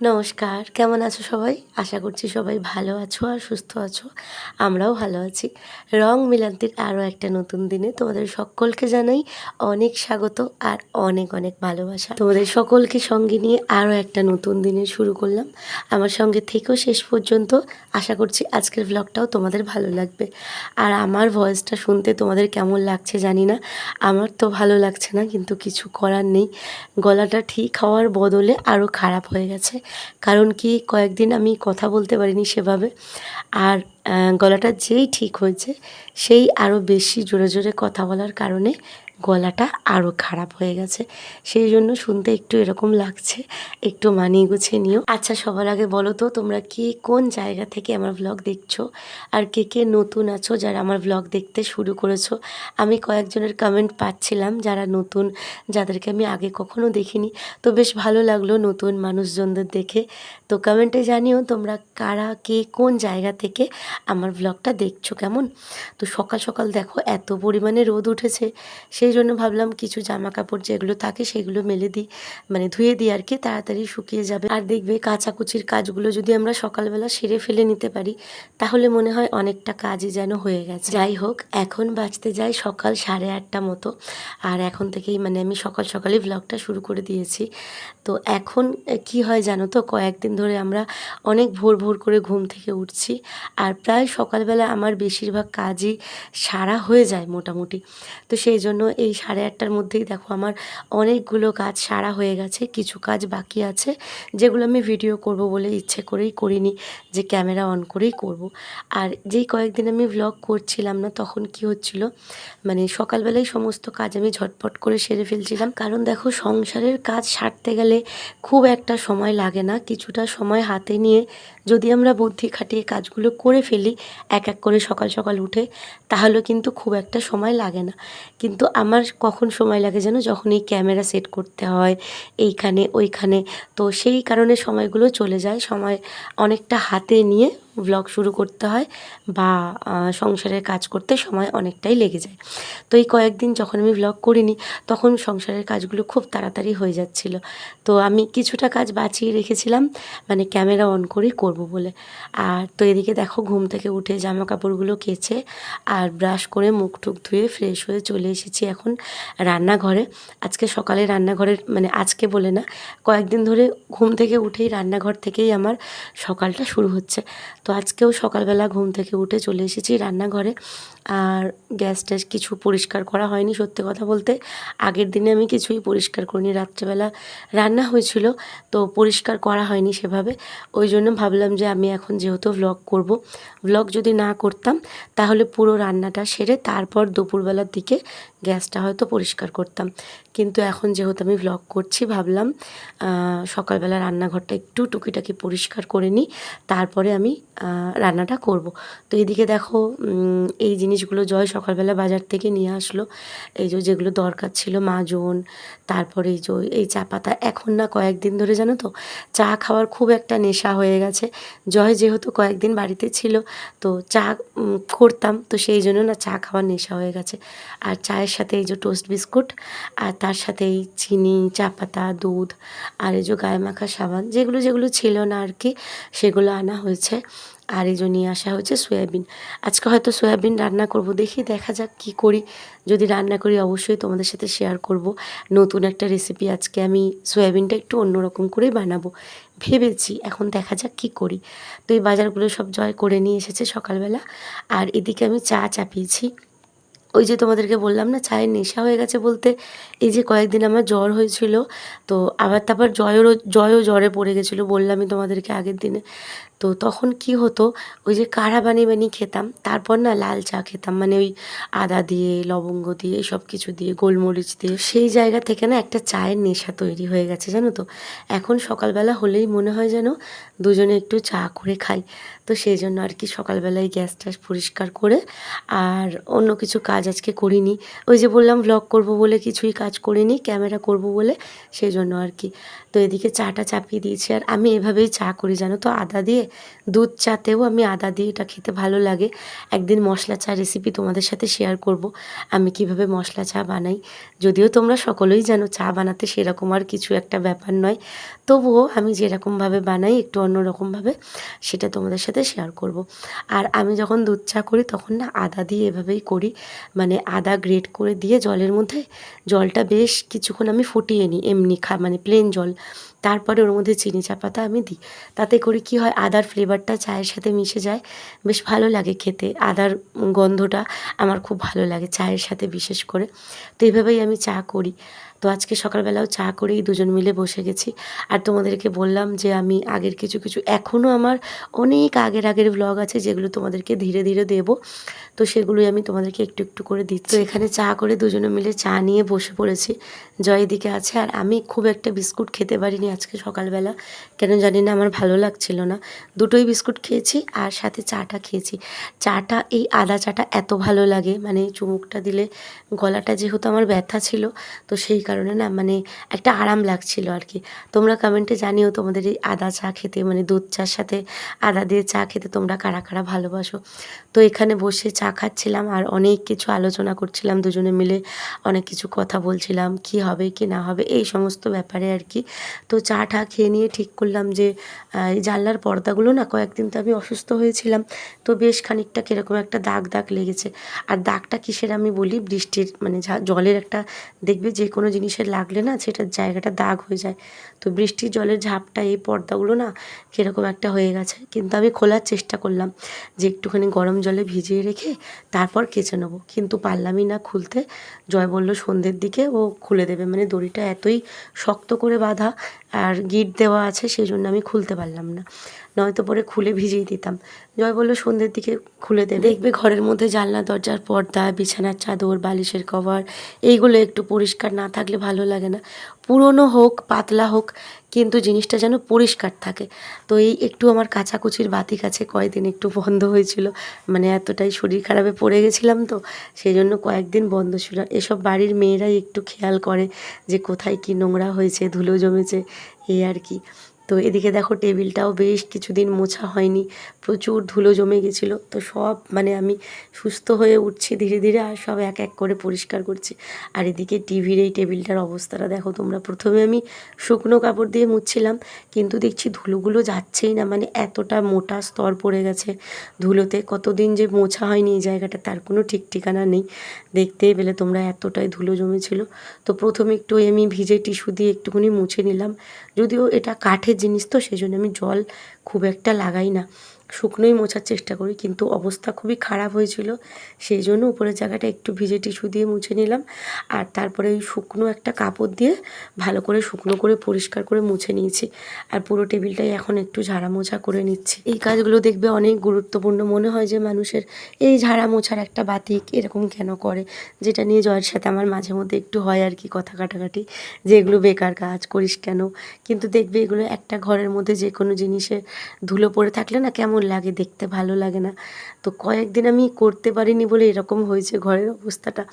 নমস্কার, কেমন আছো সবাই? আশা করছি সবাই ভালো আছো আর সুস্থ আছো। আমরাও ভালো আছি। রং মিলান্তির আরও একটা নতুন দিনে তোমাদের সকলকে জানাই অনেক স্বাগত আর অনেক অনেক ভালোবাসা। তোমাদের সকলকে সঙ্গে নিয়ে আরও একটা নতুন দিনে শুরু করলাম। আমার সঙ্গে থেকেও শেষ পর্যন্ত আশা করছি আজকের ব্লগটাও তোমাদের ভালো লাগবে। আর আমার ভয়েসটা শুনতে তোমাদের কেমন লাগছে জানি না। আমার তো ভালো লাগছে না, কিন্তু কিছু করার নেই। গলাটা ঠিক হওয়ার বদলে আরও খারাপ হয়ে গেছে। কারণ কি কয়েকদিন আমি কথা বলতে পারিনি সেভাবে। আর গলাটা যেই ঠিক হয়েছে, সেই আরও বেশি জোরে জোরে কথা বলার কারণে গলাটা আরও খারাপ হয়ে গেছে। সেই জন্য শুনতে একটু এরকম লাগছে। একটু মানিয়ে গুছিয়ে নিও। আচ্ছা সবার আগে বলো তো, তোমরা কি কোন জায়গা থেকে আমার ব্লগ দেখছ? আর কে কে নতুন আছো যারা আমার ব্লগ দেখতে শুরু করেছ? আমি কয়েকজনের কমেন্ট পাচ্ছিলাম যারা নতুন, যাদেরকে আমি আগে কখনো দেখিনি। তো বেশ ভালো লাগল নতুন মানুষজনদের দেখে। তো কমেন্টে জানিও তোমরা কারা, কে, কোন জায়গা থেকে আমার ব্লগটা দেখছ কেমন? তো সকাল সকাল দেখো, এত পরিমাণে রোদ উঠেছে। সেই জন্য ভাবলাম কিছু জামা কাপড় যেগুলো থাকে সেগুলো মেলে দিই মানে ধুয়ে দিই আর কি, তাড়াতাড়ি শুকিয়ে যাবে। আর দেখবে কাচাকুচির কাজগুলো যদি আমরা সকালবেলা সেরে ফেলে নিতে পারি, তাহলে মনে হয় অনেকটা কাজই যেন হয়ে গেছে। যাই হোক, এখন বাঁচতে যাই সকাল সাড়ে আটটা মতো, আর এখন থেকেই মানে আমি সকাল সকালেই ব্লগটা শুরু করে দিয়েছি। তো এখন কি হয় জানো তো, কয়েকদিন ধরে আমরা অনেক ভোর ভোর করে ঘুম থেকে উঠছি, আর প্রায় সকালবেলা আমার বেশিরভাগ কাজই সারা হয়ে যায় মোটামুটি। তো সেই জন্য এই সাড়ে আটটার মধ্যেই দেখো আমার অনেকগুলো কাজ সারা হয়ে গেছে, কিছু কাজ বাকি আছে, যেগুলো আমি ভিডিও করব বলে ইচ্ছে করেই করিনি যে ক্যামেরা অন করেই করব। আর যেই কয়েকদিন আমি ব্লগ করছিলাম না, তখন কি হচ্ছিল মানে সকালবেলায় সমস্ত কাজ আমি ঝটপট করে সেরে ফেলছিলাম। কারণ দেখো সংসারের কাজ সারতে গেলে খুব একটা সময় লাগে না, কিছুটা সময় হাতে নিয়ে যদি আমরা বুদ্ধি খাটিয়ে কাজগুলো করে ফেলি, এক এক করে সকাল সকাল উঠে, তাহলে কিন্তু খুব একটা সময় লাগে না। কিন্তু আমার কখন সময় লাগে যেন যখন এই ক্যামেরা সেট করতে হয়, এইখানে, ওইখানে। তো সেই কারণে সময়গুলো চলে যায়। সময় অনেকটা হাতে নিয়ে ব্লগ শুরু করতে হয় বা সংসারের কাজ করতে সময় অনেকটাই লেগে যায়। তো এই কয়েকদিন যখন আমি ব্লগ করিনি, তখন সংসারের কাজগুলো খুব তাড়াতাড়ি হয়ে যাচ্ছিল। তো আমি কিছুটা কাজ বাঁচিয়ে রেখেছিলাম মানে ক্যামেরা অন করেই করব বলে। আর তো এদিকে দেখো ঘুম থেকে উঠে জামা কাপড়গুলো কেচে আর ব্রাশ করে মুখ টুক ধুয়ে ফ্রেশ হয়ে চলে এসেছি এখন রান্নাঘরে। আজকে সকালে রান্নাঘরের মানে আজকে বলে না, কয়েকদিন ধরে ঘুম থেকে উঠেই রান্নাঘর থেকেই আমার সকালটা শুরু হচ্ছে। তো আজকেও সকালবেলা ঘুম থেকে উঠে চলে এসেছি রান্নাঘরে। আর গ্যাস ট্যাস কিছু পরিষ্কার করা হয়নি সত্যি কথা বলতে। আগের দিনে আমি কিছুই পরিষ্কার করিনি, রাত্রেবেলা রান্না হয়েছিল, তো পরিষ্কার করা হয়নি সেভাবে। ওই জন্য ভাবলাম যে আমি এখন যেহেতু ভ্লগ করব ভ্লগ যদি না করতাম তাহলে পুরো রান্নাটা সেরে তারপর দুপুরবেলার দিকে গ্যাসটা হয়তো পরিষ্কার করতাম। কিন্তু এখন যেহেতু আমি ভ্লগ করছি, ভাবলাম সকালবেলা রান্নাঘরটা একটু টুকিটাকি পরিষ্কার করে নিই, তারপরে আমি রান্নাটা করব। তো এদিকে দেখো এই জিনিসগুলো জয় সকালবেলা বাজার থেকে নিয়ে আসলো। এই যে যেগুলো দরকার ছিল, মাজন, তারপরে এই যে এই চা পাতা, এখন না কয়েকদিন ধরে জানো তো, চা খাওয়ার খুব একটা নেশা হয়ে গেছে। জয় যেহেতু কয়েকদিন বাড়িতে ছিল, তো চা করতাম, তো সেই জন্য না চা খাওয়ার নেশা হয়ে গেছে। আর চায়ের সাথে এই যে টোস্ট বিস্কুট আর তার সাথে এই চিনি, চা পাতা, দুধ আর এই যে গায়ে মাখা সাবান, যেগুলো যেগুলো ছিল না আর কি, সেগুলো আনা হয়েছে। আর এই যে নিয়ে আসা হয়েছে সয়াবিন। আজকে হয়তো সয়াবিন রান্না করব দেখি, দেখা যাক কি করি। যদি রান্না করি, অবশ্যই তোমাদের সাথে শেয়ার করব। নতুন একটা রেসিপি আজকে আমি সয়াবিনটা একটু অন্যরকম করেই বানাবো। ভেবেছি, এখন দেখা যাক কি করি। তো এই বাজারগুলো সব জয় করে নিয়ে এসেছে সকালবেলা। আর এদিকে আমি চা চাপিয়েছি। ওই যে তোমাদেরকে বললাম না, চায়ের নেশা হয়ে গেছে বলতে, এই যে কয়েকদিন আমার জ্বর হয়েছিল, তো আবার তারপর জয়েরও জয়ও জ্বরে পড়ে গেছিল বললামই তোমাদেরকে আগের দিনে। তো তখন কি হতো, ওই যে কাড়া বানিয়ে বানিয়ে খেতাম, তারপর না লাল চা খেতাম মানে ওই আদা দিয়ে, লবঙ্গ দিয়ে, সব কিছু দিয়ে, গোলমরিচ দিয়ে, সেই জায়গা থেকে না একটা চায়ের নেশা তৈরি হয়ে গেছে, জানো তো। এখন সকালবেলা হলেই মনে হয় যেন দুজনে একটু চা করে খাই, তো সেই জন্য আর কি সকালবেলায় গ্যাস ট্যাস পরিষ্কার করে, আর অন্য কিছু কাজ কাজ আজকে করিনি। ওই যে বললাম ভ্লগ করব বলে কিছুই কাজ করিনি ক্যামেরা করব বলে সেই জন্য আর কি। তো এদিকে চাটা চাপিয়ে দিয়েছি আর আমি এভাবেই চা করি, জানো তো, আদা দিয়ে। দুধ চাতেও আমি আদা দিয়ে এটা খেতে ভালো লাগে। একদিন মশলা চা রেসিপি তোমাদের সাথে শেয়ার করব, আমি কীভাবে মশলা চা বানাই। যদিও তোমরা সকলেই জানো, চা বানাতে সেরকম আর কিছু একটা ব্যাপার নয়। তবুও আমি যেরকমভাবে বানাই, একটু অন্যরকমভাবে সেটা তোমাদের সাথে শেয়ার করব। আর আমি যখন দুধ চা করি, তখন না আদা দিয়ে এভাবেই করি। মানে আদা গ্রেট করে দিয়ে জলের মধ্যে জলটা বেশ কিছুক্ষণ আমি ফুটিয়ে নিই, এমনি খা মানে প্লেন জল। তারপরে ওর মধ্যে চিনি চা পাতা আমি দিই। তাতে করে কি হয়, আদার ফ্লেভারটা চায়ের সাথে মিশে যায়। বেশ ভালো লাগে খেতে। আদার গন্ধটা আমার খুব ভালো লাগে চায়ের সাথে বিশেষ করে। তো এইভাবেই আমি চা করি। তো আজকে সকালবেলাও চা করেই দুজন মিলে বসে গেছি। আর তোমাদেরকে বললাম যে আমি আগের কিছু কিছু এখনও আমার অনেক আগের আগের ব্লগ আছে যেগুলো তোমাদেরকে ধীরে ধীরে দেব। তো সেগুলোই আমি তোমাদেরকে একটু একটু করে দিচ্ছি। তো এখানে চা করে দুজনে মিলে চা নিয়ে বসে পড়েছি। জয় এদিকে আছে। আর আমি খুব একটা বিস্কুট খেতে পারিনি আজকে সকালবেলা। কেন জানি না, আমার ভালো লাগছিল না। দুটোই বিস্কুট খেয়েছি আর সাথে চাটা খেয়েছি। চাটা, এই আদা চাটা এত ভালো লাগে। মানে চুমুকটা দিলে গলাটা যেহেতু আমার ব্যথা ছিল, তো সেই কারণে না মানে একটা আরাম লাগছিল আর কি। তোমরা কমেন্টে জানিও তোমাদের এই আদা চা খেতে মানে দুধ চার সাথে আদা দিয়ে চা খেতে তোমরা কারা কারা ভালোবাসো? তো এখানে বসে চা খাচ্ছিলাম আর অনেক কিছু আলোচনা করছিলাম, দুজনে মিলে অনেক কিছু কথা বলছিলাম, কি হবে, কি না হবে, এই সমস্ত ব্যাপারে আর কি। তো চা টা খেয়ে নিয়ে ঠিক করলাম যে জানলার পর্দাগুলো না কয়েকদিন তো আমি অসুস্থ হয়েছিলাম, তো বেশ খানিকটা কীরকম একটা দাগ দাগ লেগেছে। আর দাগটা কিসের আমি বলি, বৃষ্টির মানে জলের একটা, দেখবে যে কোনো জিনিসের লাগলে না সেটার জায়গাটা দাগ হয়ে যায়। তো বৃষ্টির জলের ঝাপটা এই পর্দাগুলো না কীরকম একটা হয়ে গেছে। কিন্তু আমি খোলার চেষ্টা করলাম যে একটুখানি গরম জলে ভিজিয়ে রেখে তারপর কেচে নেব। কিন্তু পারলামই না খুলতে। জয় বলল, সন্ধ্যের দিকে ও খুলে দেবে। মানে দড়িটা এতই শক্ত করে বাঁধা আর গিট দেওয়া আছে সেই জন্য আমি খুলতে পারলাম না। নয়তো পরে খুলে ভিজিয়ে দিতাম। জয় বলল, সন্ধ্যের দিকে খুলে দেবে। দেখবে ঘরের মধ্যে জানলা, দরজার পর্দা, বিছানার চাদর, বালিশের কভার, এইগুলো একটু পরিষ্কার না থাকলে ভালো লাগে না। পুরনো হোক, পাতলা হোক, কিন্তু জিনিসটা যেন পরিষ্কার থাকে। তো এই একটু আমার কাচাকুচির বাতি কাছে কয়েকদিন একটু বন্ধ হয়েছিল। মানে এতটাই শরীর খারাপে পড়ে গেছিলাম তো, সেই জন্য কয়েকদিন বন্ধ ছিল। এসব বাড়ির মেয়েরাই একটু খেয়াল করে যে কোথায় কি নোংরা হয়েছে, ধুলো জমেছে এই আর কি। তো এদিকে দেখো টেবিলটাও বেশ কিছুদিন মোছা হয়নি, প্রচুর ধুলো জমে গেছিল। তো সব মানে আমি সুস্থ হয়ে উঠছি ধীরে ধীরে আর সব এক এক করে পরিষ্কার করছি। আর এদিকে টিভির এই টেবিলটার অবস্থাটা দেখো, তোমরা প্রথমে আমি শুকনো কাপড় দিয়ে মুছছিলাম, কিন্তু দেখছি ধুলোগুলো যাচ্ছেই না মানে এতটা মোটা স্তর পড়ে গেছে ধুলোতে। কতদিন যে মোছা হয়নি এই জায়গাটা, তার কোনো ঠিক ঠিকানা নেই। দেখতেই পেলে তোমরা এতটাই ধুলো জমেছিল। তো প্রথমে একটু আমি ভিজে টিস্যু দিয়ে একটুখানি মুছে নিলাম, যদিও এটা কাঠের জিনিস তো সেই জন্য আমি জল খুব একটা লাগাই না। শুকনোই মোছার চেষ্টা করি, কিন্তু অবস্থা খুবই খারাপ হয়েছিল। সেই জন্য উপরের জায়গাটা একটু ভিজে টিস্যু দিয়ে মুছে নিলাম। আর তারপরে ওই শুকনো একটা কাপড় দিয়ে ভালো করে শুকনো করে পরিষ্কার করে মুছে নিয়েছি। আর পুরো টেবিলটাই এখন একটু ঝাড়া মোছা করে নিচ্ছি। এই কাজগুলো দেখবে অনেক গুরুত্বপূর্ণ মনে হয় যে মানুষের এই ঝাড়া মোছার একটা বাতিক এরকম কেন করে? যেটা নিয়ে জয়ের সাথে আমার মাঝে মধ্যে একটু হয় আর কি কথা কাটাকাটি। যে এগুলো বেকার কাজ করিস কেন? কিন্তু দেখবে এগুলো একটা ঘরের মধ্যে যে কোনো জিনিসে ধুলো পড়ে থাকলে না কেমন কেমন লাগে দেখতে? ভালো লাগে না। তো কয়েকদিন আমি করতে পারিনি বলে এরকম হয়েছে ঘরের অবস্থাটা।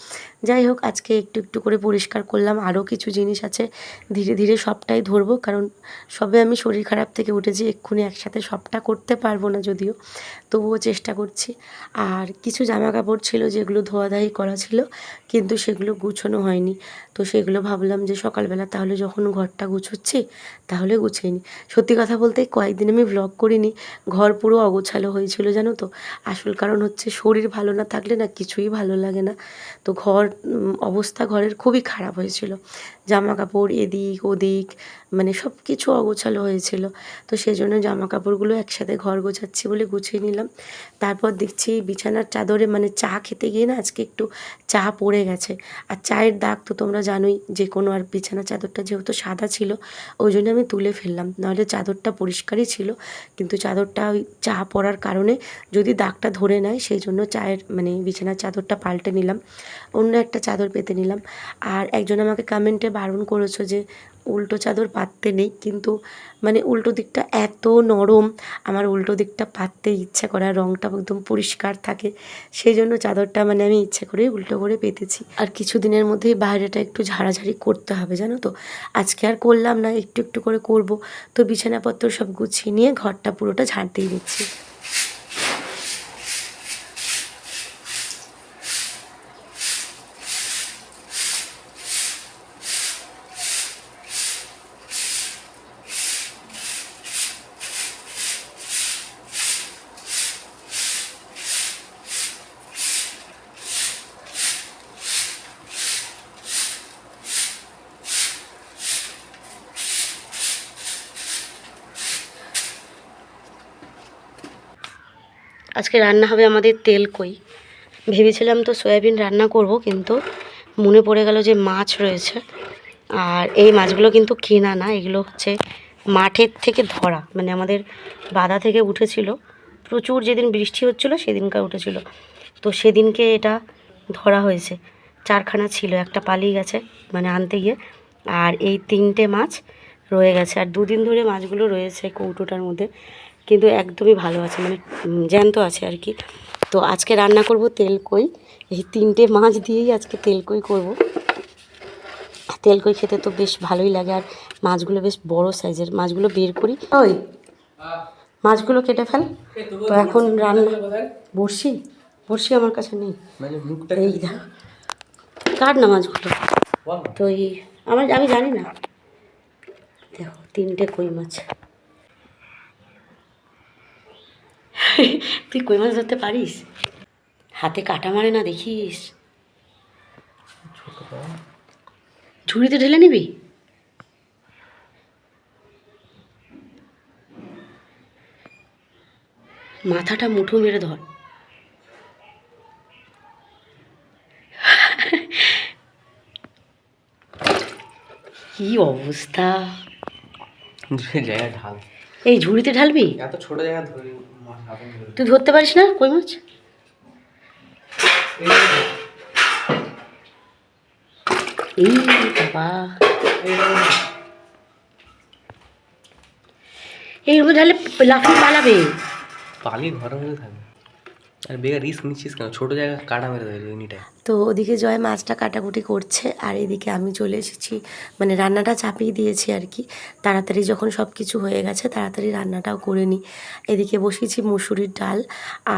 যাই হোক, আজকে একটু একটু করে পরিষ্কার করলাম। আরও কিছু জিনিস আছে। ধীরে ধীরে সবটাই ধরবো। কারণ সবে আমি শরীর খারাপ থেকে উঠেছি, এক্ষুনি একসাথে সবটা করতে পারব না যদিও। তবুও চেষ্টা করছি। আর কিছু জামা কাপড় ছিল যেগুলো ধোয়াধাই করা ছিল, কিন্তু সেগুলো গুছোনো হয়নি। তো সেগুলো ভাবলাম যে সকালবেলা তাহলে যখন ঘরটা গুছোচ্ছি, তাহলে গুছিয়ে নিই সত্যি কথা বলতে কয়েকদিন আমি ভ্লগ করিনি। ঘর পুরো অগোছালো হয়েছিল, জানো তো? আসল কারণ হচ্ছে শরীর ভালো না থাকলে না কিছুই ভালো লাগে না। তো ঘর অবস্থা ঘরের খুবই খারাপ হয়েছিল। জামা কাপড় এদিক ওদিক মানে সব কিছু অগোছালো হয়েছিল। তো সেই জন্য জামা কাপড়গুলো একসাথে ঘর গোছাচ্ছি বলে গুছিয়ে নিলাম। তারপর দেখছি বিছানার চাদরে মানে চা খেতে গিয়ে না আজকে একটু চা পড়ে গেছে। আর চায়ের দাগ তো তোমরা জানোই, যে কোনো আর বিছানার চাদরটা যেহেতু সাদা ছিল, ওই জন্য আমি তুলে ফেললাম। নাহলে চাদরটা পরিষ্কারই ছিল, কিন্তু চাদরটা ওই চা পড়ার কারণে যদি দাগটা ধরে নেয় সেই জন্য চায়ের মানে বিছানার চাদরটা পাল্টে নিলাম। অন্য একটা চাদর পেতে নিলাম। আর একজন আমাকে কমেন্টে বারণ করেছ যে উল্টো চাদর পাততে নেই, কিন্তু মানে উল্টো দিকটা এত নরম, আমার উল্টো দিকটা পাততে ইচ্ছা করে রঙটা একদম পরিষ্কার থাকে, সেই জন্য চাদরটা মানে আমি ইচ্ছে করেই উল্টো করে পেতেছি। আর কিছু দিনের মধ্যেই বাইরেটা একটু ঝাড়াঝাড়ি করতে হবে, জানো তো? আজকে আর করলাম না, একটু একটু করে করব। তো বিছানাপত্র সব গুছিয়ে নিয়ে ঘরটা পুরোটা ঝাড় দিয়ে দিচ্ছি। আজকে রান্না হবে আমাদের তেল কই। ভেবেছিলাম তো সয়াবিন রান্না করব, কিন্তু মনে পড়ে গেল যে মাছ রয়েছে। আর এই মাছগুলো কিন্তু কেনা না, এগুলো হচ্ছে মাঠের থেকে ধরা। মানে আমাদের বাধা থেকে উঠেছিল। প্রচুর যেদিন বৃষ্টি হচ্ছিল, সেদিনকার উঠেছিল। তো সেদিনকে এটা ধরা হয়েছে। চারখানা ছিল, একটা পালিয়ে গেছে মানে আনতে গিয়ে। আর এই তিনটে মাছ রয়ে গেছে। আর দুদিন ধরে মাছগুলো রয়েছে কৌটোটার মধ্যে। কিন্তু একদমই ভালো আছে মানে জ্যান্ত আছে আর কি। তো আজকে রান্না করব তেল কই। এই তিনটে মাছ দিয়েই আজকে তেল কই করব। তেল কই খেতে তো বেশ ভালোই লাগে আর মাছগুলো বেশ বড় সাইজের মাছগুলো বের করি। ওই মাছগুলো কেটে ফেল। তো এখন রান্না বড়শি বড়শি আমার কাছে নেই। মানে এই কার না মাছগুলো? তো এই আমার আমি জানি না। দেখো তিনটে কই মাছ। তুই কই মাছ ধরতে পারিস? হাতে কাটা মারে না দেখিস। ঝুড়িতে ঢেলে নিবি? মাথাটা মুঠো মেরে ধর। কি অবস্থা? ঢাল। এই ঝুড়িতে ঢালবি? এত ছোট জায়গা ধরে তুই ধরতে পারিস না কই মাছ? এই বাবা। এই রুমে তাহলে লাফিয়ে পালাবে। পালি ঘরের মধ্যে থাকবে। আর রিস্ক নিচ্ছিস কেন? জায়গা কাটা মেরে দেবে তো ওদিকে জয় মাছটা কাটাকুটি করছে, আর এদিকে আমি চলে এসেছি মানে রান্নাটা চাপিয়ে দিয়েছি আর কি। তাড়াতাড়ি যখন সব কিছু হয়ে গেছে, তাড়াতাড়ি রান্নাটাও করে নিই। এদিকে বসিয়েছি মুসুরির ডাল,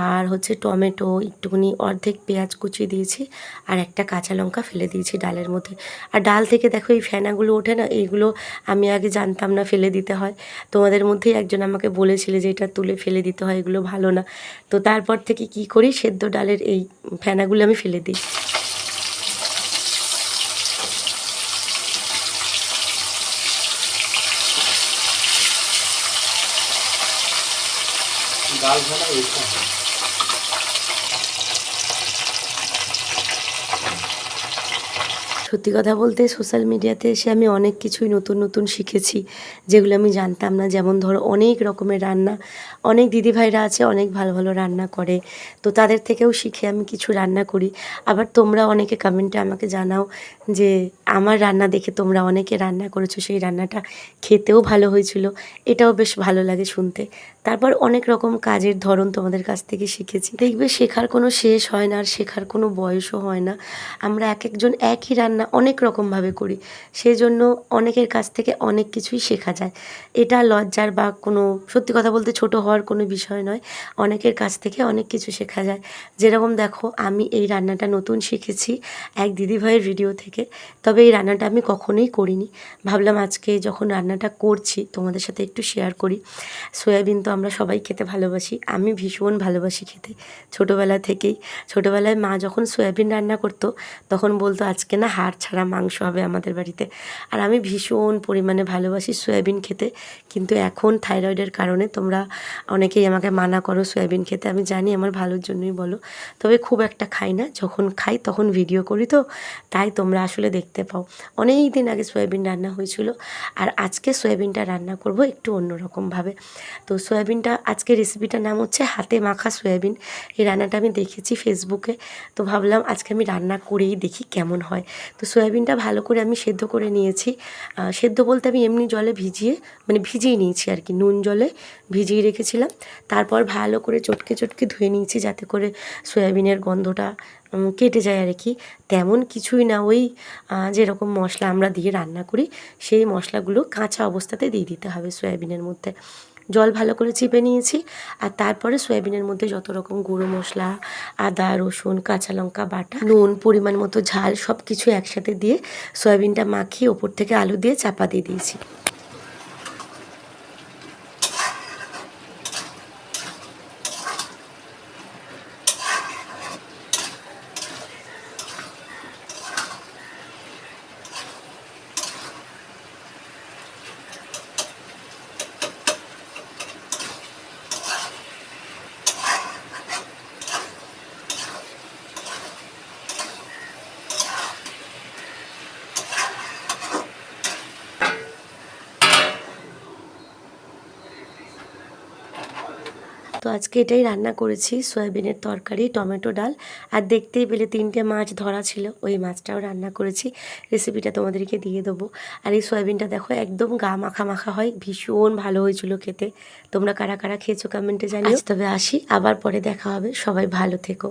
আর হচ্ছে টমেটো, একটুখানি অর্ধেক পেঁয়াজ কুচিয়ে দিয়েছি, আর একটা কাঁচা লঙ্কা ফেলে দিয়েছি ডালের মধ্যে। আর ডাল থেকে দেখো এই ফেনাগুলো ওঠে না, এইগুলো আমি আগে জানতাম না ফেলে দিতে হয়। তোমাদের মধ্যেই একজন আমাকে বলেছিলে যে এটা তুলে ফেলে দিতে হয়, এগুলো ভালো না। তো তারপর থেকে কি করি? সেদ্ধ ডালের এই ফেনাগুলো আমি ফেলে দিই। ডাল সত্যি কথা বলতে সোশ্যাল মিডিয়াতে এসে আমি অনেক কিছুই নতুন নতুন শিখেছি যেগুলো আমি জানতাম না। যেমন ধরো অনেক রকমের রান্না অনেক দিদিভাইরা আছে, অনেক ভালো ভালো রান্না করে। তো তাদের থেকেও শিখে আমি কিছু রান্না করি। আবার তোমরা অনেকে কমেন্টে আমাকে জানাও যে, আমার রান্না দেখে তোমরা অনেকে রান্না করেছ, সেই রান্নাটা খেতেও ভালো হয়েছিল। এটাও বেশ ভালো লাগে শুনতে। তারপর অনেক রকম কাজের ধরন তোমাদের কাছ থেকে শিখেছি। দেখবে শেখার কোনো শেষ হয় না, আর শেখার কোনো বয়সও হয় না। আমরা এক একজন একই রান্না অনেক রকমভাবে করি। সেই জন্য অনেকের কাছ থেকে অনেক কিছুই শেখা যায়। এটা লজ্জার বা কোনো, সত্যি কথা বলতে ছোট হওয়ার কোনো বিষয় নয়। অনেকের কাছ থেকে অনেক কিছু শেখা যায়। যেরকম দেখো, আমি এই রান্নাটা নতুন শিখেছি এক দিদিভাইয়ের ভিডিও থেকে। তবে এই রান্নাটা আমি কখনোই করিনি। ভাবলাম আজকে যখন রান্নাটা করছি, তোমাদের সাথে একটু শেয়ার করি। সয়াবিন তো আমরা সবাই খেতে ভালোবাসি। আমি ভীষণ ভালোবাসি খেতে। ছোটোবেলা থেকেই। ছোটোবেলায় মা যখন সয়াবিন রান্না করতো, তখন বলতো, আজকে না হাড় ছাড়া মাংস হবে আমাদের বাড়িতে। আর আমি ভীষণ পরিমাণে ভালোবাসি সয়াবিন খেতে। কিন্তু এখন থাইরয়েডের কারণে তোমরা অনেকেই আমাকে মানা করো সয়াবিন খেতে, আমি জানি আমার ভালোর জন্যই বলো। তবে খুব একটা খাই না, যখন খাই তখন ভিডিও করি তো, তাই তোমরা আসলে দেখতে পাও। অনেক দিন আগে সয়াবিন রান্না হয়েছিল, আর আজকে সয়াবিনটা রান্না করব একটু অন্যরকমভাবে। তো সয়াবিনটা, আজকে রেসিপিটার নাম হচ্ছে হাতে মাখা সয়াবিন। এই রান্নাটা আমি দেখেছি ফেসবুকে তো ভাবলাম আজকে আমি রান্না করেই দেখি কেমন হয়। তো সয়াবিনটা ভালো করে আমি সেদ্ধ করে নিয়েছি। সেদ্ধ বলতে আমি এমনি জলে ভিজিয়ে মানে ভিজিয়ে নিয়েছি আর কি, নুন জলে ভিজিয়ে রেখেছিলাম তারপর ভালো করে চটকে চটকে ধুয়ে নিয়েছি যাতে করে সয়াবিনের গন্ধটা কেটে যায় আর কি। তেমন কিছুই না ওই যেরকম মশলা আমরা দিয়ে রান্না করি, সেই মশলাগুলো কাঁচা অবস্থাতে দিয়ে দিতে হবে সয়াবিনের মধ্যে। জল ভালো করে চিপে নিয়েছি আর তারপরে সয়াবিনের মধ্যে যত রকম গুঁড়ো মশলা, আদা, রসুন, কাঁচা লঙ্কা, বাটা, নুন, পরিমাণ মতো ঝাল সব কিছু একসাথে দিয়ে সয়াবিনটা মাখিয়ে ওপর থেকে আলু দিয়ে চাপা দিয়ে দিয়েছি। তো আজকে এটাই রান্না করেছি, সয়াবিনের তরকারি, টমেটো ডাল। আর দেখতেই পেলে তিনটে মাছ ধরা ছিল, ওই মাছটাও রান্না করেছি। রেসিপিটা তোমাদেরকে দিয়ে দেবো। আর এই সয়াবিনটা দেখো একদম গা মাখা মাখা হয়, ভীষণ ভালো হয়েছিল খেতে। তোমরা কারা কারা খেয়েছো কমেন্টে জানিও। তবে আসি, আবার পরে দেখা হবে। সবাই ভালো থেকো।